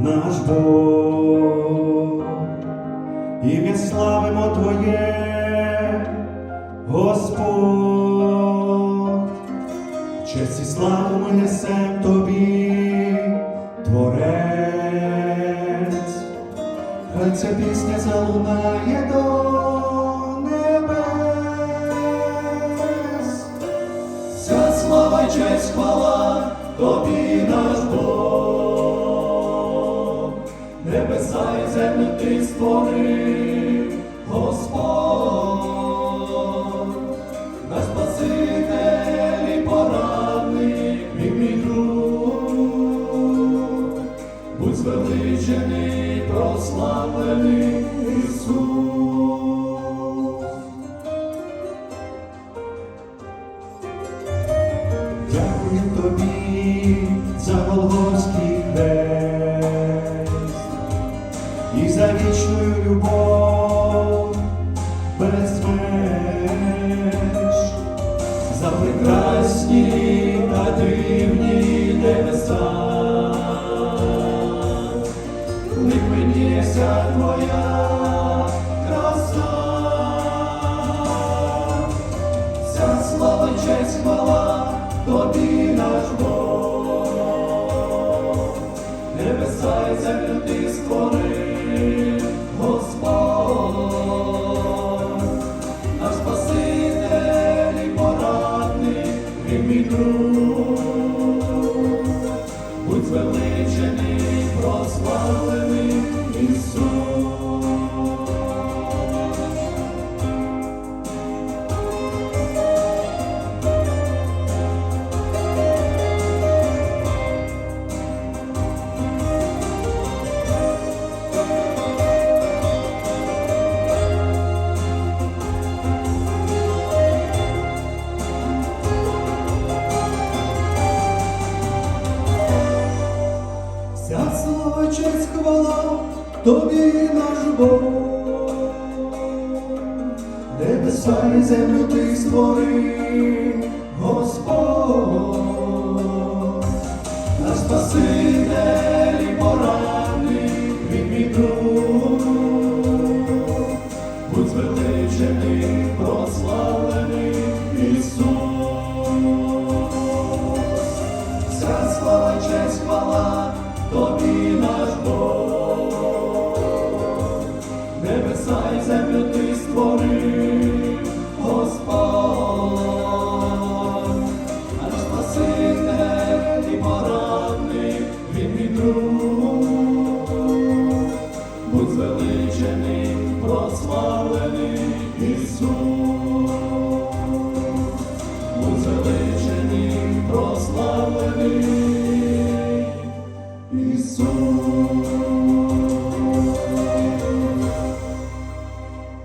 наш Бог, ім'я славимо Твоє, Господь, честь і славу ми несем Тобі, Творець, хай ця пісня залунає до слава, честь, хвала, тобі наш Бог, небеса і землю ти створив, Господь, наш Спаситель і порадник, і мій друг, будь звеличений, прославлений Ісус. Дякую тобі за Голгофський любов без меж, за прекрасні та дивні небеса. Кликменіся твоя краса. Вся слава, честь, тобі наш Бог, небеса і землю ти створив, Вся слава, честь, хвала, тобі наш Бог. Небеса і землю ти створив, Господь. Наш Спаситель і порадник, він мій друг, будь звеличений, небеса і землю ти створив,